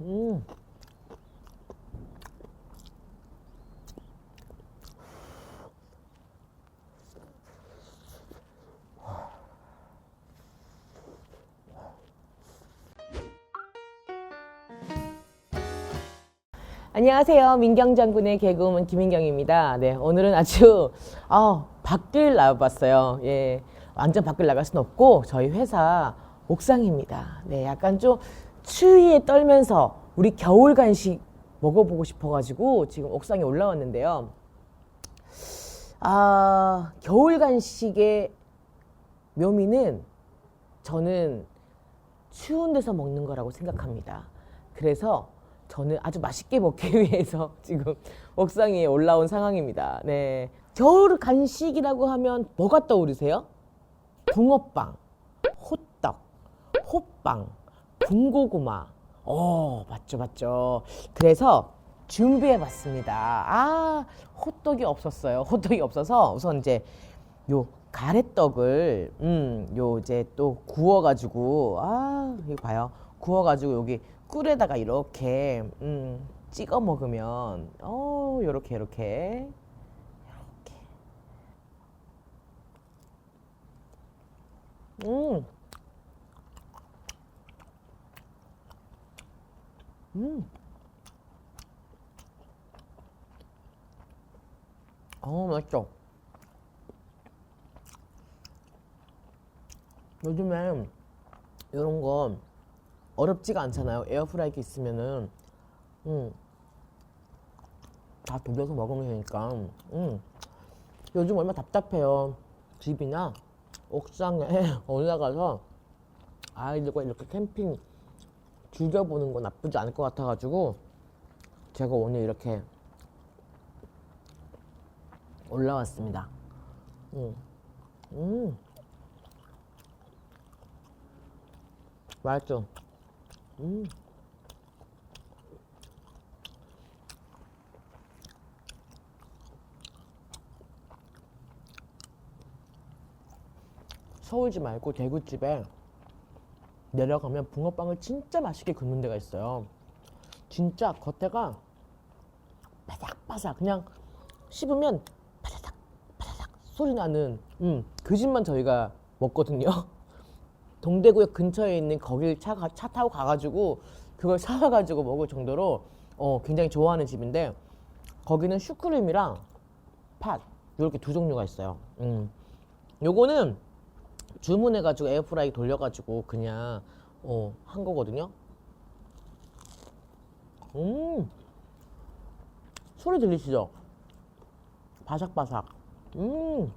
음. 안녕하세요. 민경 장군의 개그우먼 김민경입니다. 네, 오늘은 아주 아, 밖을 나와봤어요. 예, 완전 밖을 나갈 수는 없고 저희 회사 옥상입니다. 네, 약간 좀 추위에 떨면서 우리 겨울 간식 먹어보고 싶어가지고 지금 옥상에 올라왔는데요. 아, 겨울 간식의 묘미는 저는 추운 데서 먹는 거라고 생각합니다. 그래서 저는 아주 맛있게 먹기 위해서 지금 옥상에 올라온 상황입니다. 네. 겨울 간식이라고 하면 뭐가 떠오르세요? 붕어빵, 호떡, 호빵, 군고구마. 어, 맞죠, 맞죠. 그래서 준비해 봤습니다. 아, 호떡이 없었어요. 호떡이 없어서 우선 이제 요 가래떡을 음, 요 이제 또 구워 가지고 아, 이거 봐요. 구워 가지고 여기 꿀에다가 이렇게 음, 찍어 먹으면 어, 요렇게 요렇게 음. 음. 어, 맛있죠? 요즘에 이런 거 어렵지가 않잖아요. 에어프라이기 있으면은 음, 다 돌려서 먹으면 되니까. 음. 요즘 얼마 답답해요. 집이나 옥상에 올라가서 아이들과 이렇게 캠핑 즐겨보는 건 나쁘지 않을 것 같아가지고 제가 오늘 이렇게 올라왔습니다. 음. 음. 맛있죠? 음. 서울집 말고 대구집에 내려가면 붕어빵을 진짜 맛있게 굽는 데가 있어요. 진짜 겉에가 바삭바삭 그냥 씹으면 바삭 바삭 소리 나는 음, 그 집만 저희가 먹거든요. 동대구역 근처에 있는 거길 차, 가- 차 타고 가가지고 그걸 사와가지고 먹을 정도로 어, 굉장히 좋아하는 집인데 거기는 슈크림이랑 팥 이렇게 두 종류가 있어요. 음. 요거는 주문해가지고 에어프라이 돌려가지고 그냥 어, 한 거거든요. 음 소리 들리시죠? 바삭바삭. 음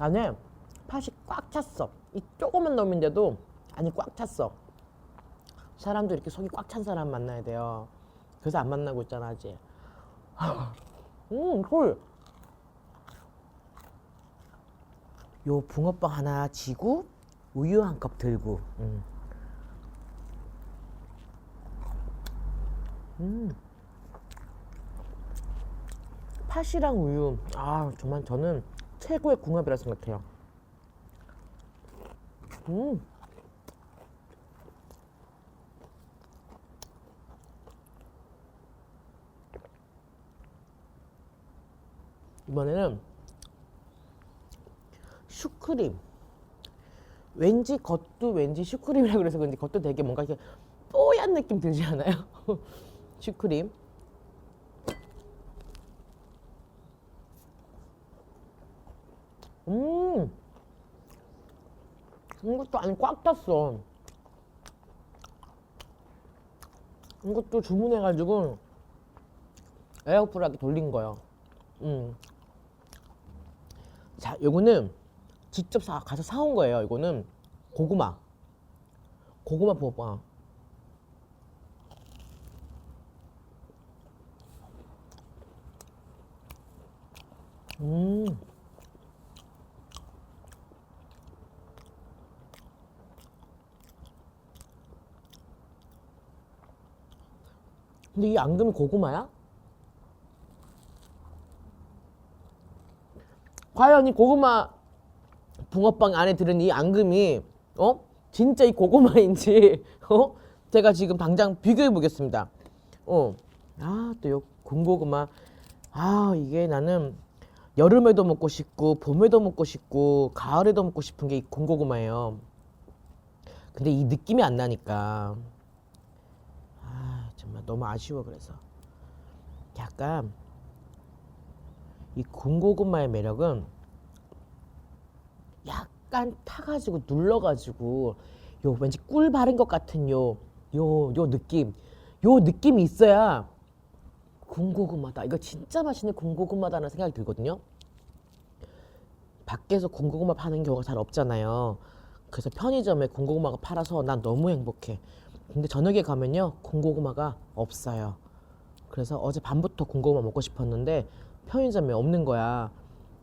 안에 팥이 꽉 찼어. 이 조그만 놈인데도 안이 꽉 찼어. 사람도 이렇게 속이 꽉 찬 사람 만나야 돼요. 그래서 안 만나고 있잖아, 아직. 음, 헐. 요 붕어빵 하나 지고 우유 한 컵 들고. 음. 음. 팥이랑 우유. 아, 정말 저는 최고의 궁합이라 생각해요. 음. 이번에는 슈크림. 왠지 겉도 왠지 슈크림이라 그래서 그런지 겉도 되게 뭔가 이렇게 뽀얀 느낌 들지 않아요? 슈크림. 음. 이것도 안에 꽉 찼어. 이것도 주문해가지고 에어프라기 돌린 거요. 음. 자, 요거는 직접 사, 가서 사온 거예요. 이거는 고구마. 고구마 붕어빵. 음. 근데 이 앙금이 고구마야? 과연 이 고구마 붕어빵 안에 들은 이 앙금이 어 진짜 이 고구마인지 어 제가 지금 당장 비교해 보겠습니다. 어, 아, 또요 군고구마. 아, 이게 나는 여름에도 먹고 싶고, 봄에도 먹고 싶고, 가을에도 먹고 싶은 게 이 군고구마예요. 근데 이 느낌이 안 나니까. 아, 정말 너무 아쉬워, 그래서. 약간, 이 군고구마의 매력은 약간 타가지고 눌러가지고 요 왠지 꿀 바른 것 같은 요 요 요 느낌. 요 느낌이 있어야 군고구마다 이거 진짜 맛있는 군고구마다는 생각이 들거든요. 밖에서 군고구마 파는 경우가 잘 없잖아요. 그래서 편의점에 군고구마가 팔아서 난 너무 행복해. 근데 저녁에 가면요 군고구마가 없어요. 그래서 어제 밤부터 군고구마 먹고 싶었는데 편의점에 없는 거야.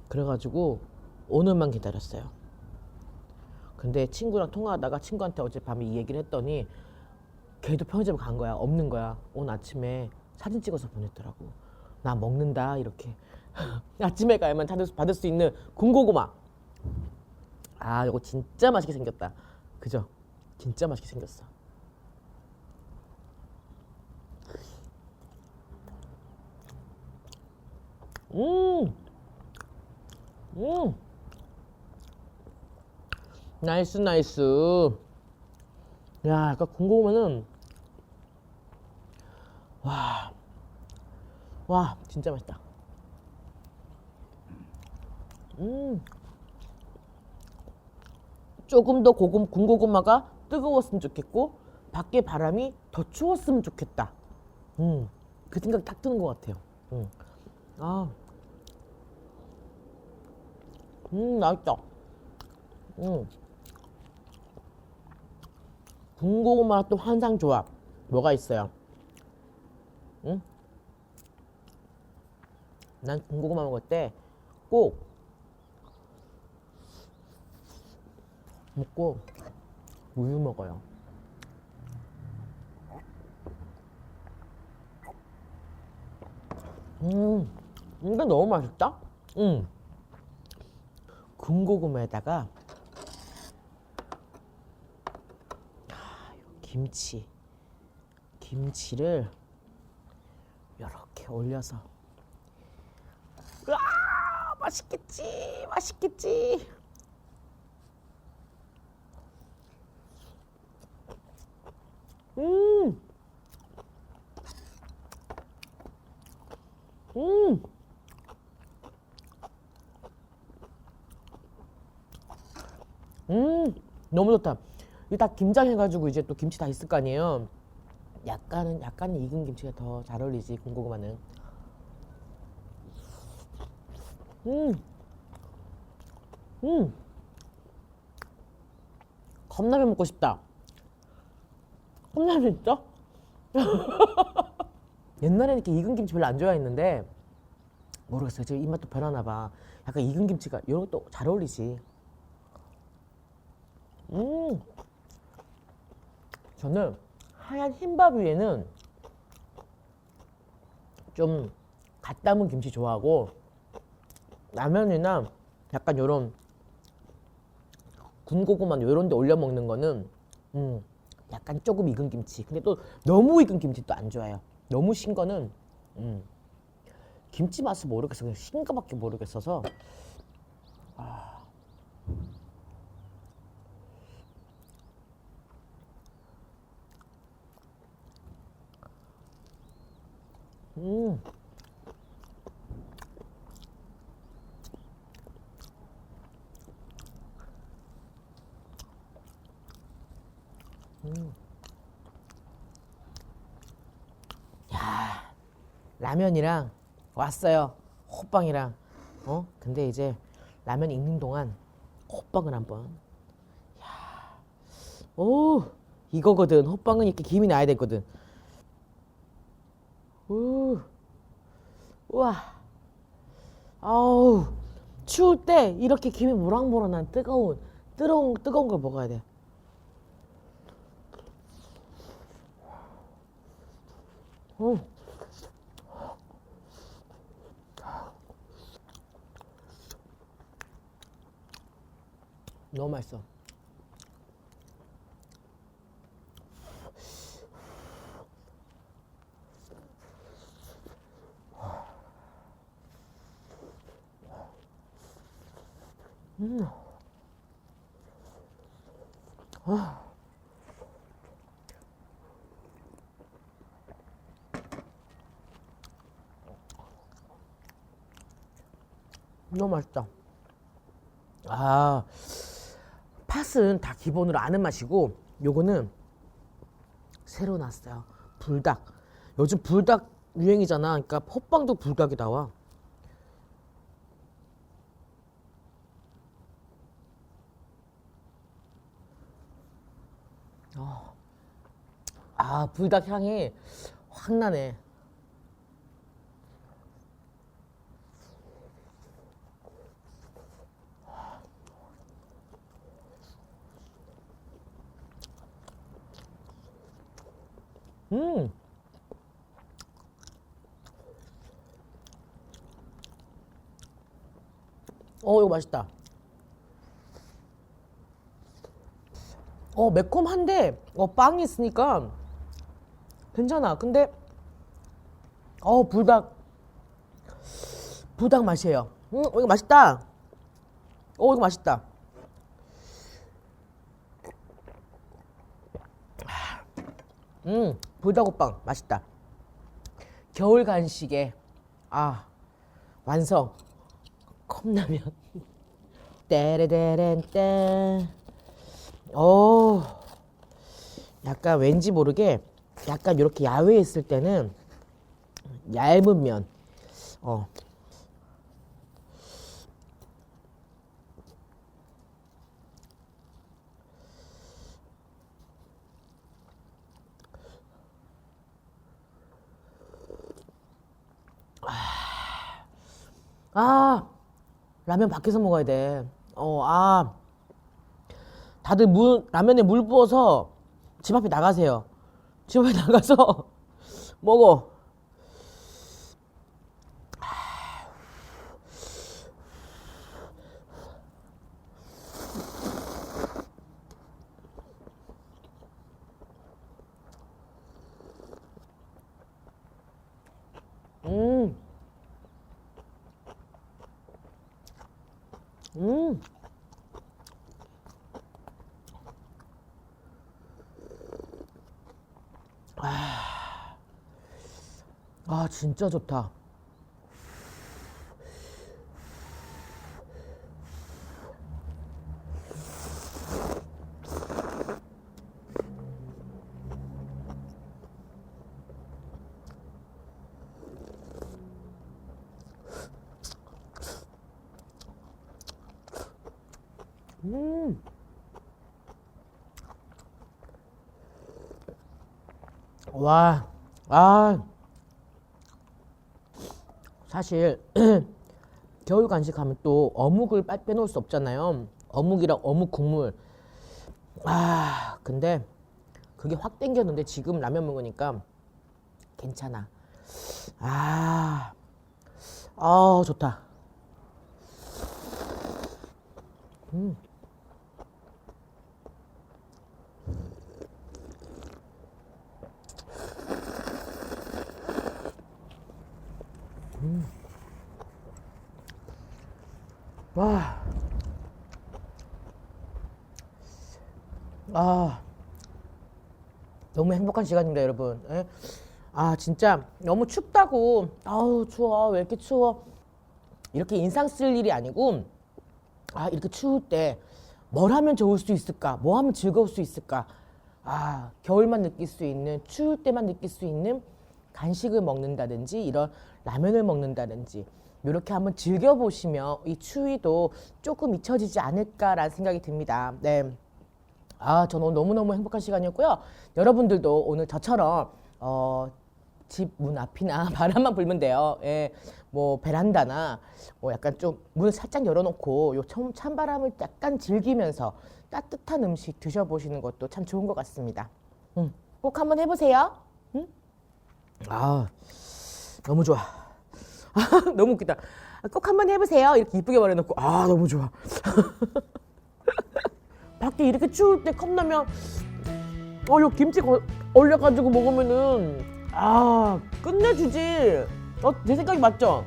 그래가지고 오늘만 기다렸어요 근데 친구랑 통화하다가 친구한테 어젯밤에 이 얘기를 했더니 걔도 편의점 간 거야. 없는 거야. 오늘 아침에 사진 찍어서 보냈더라고. 나 먹는다 이렇게. 아침에 가야만 받을 수, 받을 수 있는 군고구마. 아, 이거 진짜 맛있게 생겼다. 그죠? 진짜 맛있게 생겼어. 음, 음. 나이스 나이스. 야 아까 군고구마는 와, 와 진짜 맛있다. 음. 조금 더 고금 군고구마가 뜨거웠으면 좋겠고 밖에 바람이 더 추웠으면 좋겠다. 음 그 생각 딱 드는 것 같아요. 음. 아, 음 맛있다. 음. 군고구마 또 환상 조합 뭐가 있어요? 응? 난 군고구마 먹을 때 꼭 먹고 우유 먹어요. 음, 이게 너무 맛있다. 음, 군고구마에다가 김치 김치를 이렇게 올려서 으아 맛있겠지 맛있겠지 음 음. 음, 너무 좋다. 이거 다 김장 해가지고 이제 또 김치 다 있을 거 아니에요. 약간은 약간은 익은 김치가 더 잘 어울리지 군고구마는. 음, 음, 컵라면 먹고 싶다. 컵라면 있어? 옛날에는 이렇게 익은 김치 별로 안 좋아했는데 모르겠어요. 지금 입맛도 변하나 봐. 약간 익은 김치가 이런 것도 잘 어울리지. 음. 저는 하얀 흰밥 위에는 좀 갓 담은 김치 좋아하고 라면이나 약간 요런 군고구마 요런 데 올려 먹는 거는 음 약간 조금 익은 김치. 근데 또 너무 익은 김치 또 안 좋아해요. 너무 신 거는 음 김치 맛을 모르겠어 그냥 신 거밖에 모르겠어서 음. 음. 야, 라면이랑 왔어요. 호빵이랑. 어? 근데 이제 라면 익는 동안 호빵을 한번. 야, 오, 이거거든. 호빵은 이렇게 김이 나야 되거든. 우, 우와. 아우, 추울 때 이렇게 김이 모락모락한 뜨거운, 뜨거운, 뜨거운 걸 먹어야 돼. 음. 너무 맛있어. 음. 아. 너무 맛있다. 아, 팥은 다 기본으로 아는 맛이고, 요거는 새로 났어요. 불닭. 요즘 불닭 유행이잖아. 그러니까 호빵도 불닭이 나와. 어. 아, 불닭 향이 확 나네. 음. 어, 이거 맛있다. 어, 매콤한데, 어, 빵이 있으니까 괜찮아. 근데, 어, 불닭. 불닭 맛이에요. 음, 어, 이거 맛있다. 어, 이거 맛있다. 음, 불닭호빵 맛있다. 겨울 간식에 아 완성 컵라면 떼레데렌떼 오 약간 왠지 모르게 약간 이렇게 야외에 있을 때는 얇은 면 어. 아, 라면 밖에서 먹어야 돼. 어, 아. 다들 물, 라면에 물 부어서 집 앞에 나가세요. 집 앞에 나가서 먹어. 음. 음. 아, 아 진짜 좋다. 음. 와, 아. 사실, 겨울 간식하면 또 어묵을 빠- 빼놓을 수 없잖아요. 어묵이랑 어묵 국물. 아, 근데 그게 확 땡겼는데 지금 라면 먹으니까 괜찮아. 아, 아, 좋다. 음. 와. 아. 너무 행복한 시간입니다, 여러분. 예? 아, 진짜 너무 춥다고. 아우, 추워. 왜 이렇게 추워? 이렇게 인상 쓸 일이 아니고, 아, 이렇게 추울 때 뭘 하면 좋을 수 있을까? 뭐 하면 즐거울 수 있을까? 아, 겨울만 느낄 수 있는, 추울 때만 느낄 수 있는 간식을 먹는다든지, 이런 라면을 먹는다든지, 이렇게 한번 즐겨보시면 이 추위도 조금 잊혀지지 않을까라는 생각이 듭니다. 네. 아, 저는 너무너무 행복한 시간이었고요. 여러분들도 오늘 저처럼, 어, 집 문 앞이나 바람만 불면 돼요. 예, 뭐 베란다나 뭐 약간 좀 문을 살짝 열어놓고 요 참- 찬바람을 약간 즐기면서 따뜻한 음식 드셔보시는 것도 참 좋은 것 같습니다. 음, 꼭 한번 해보세요. 음? 아, 너무 좋아. 아, 너무 웃기다. 아, 꼭 한번 해보세요. 이렇게 이쁘게 말해놓고 아 너무 좋아. 밖에 이렇게 추울 때 컵라면 어, 요 김치 거- 올려가지고 먹으면은 아 끝내주지. 어, 제 생각이 맞죠?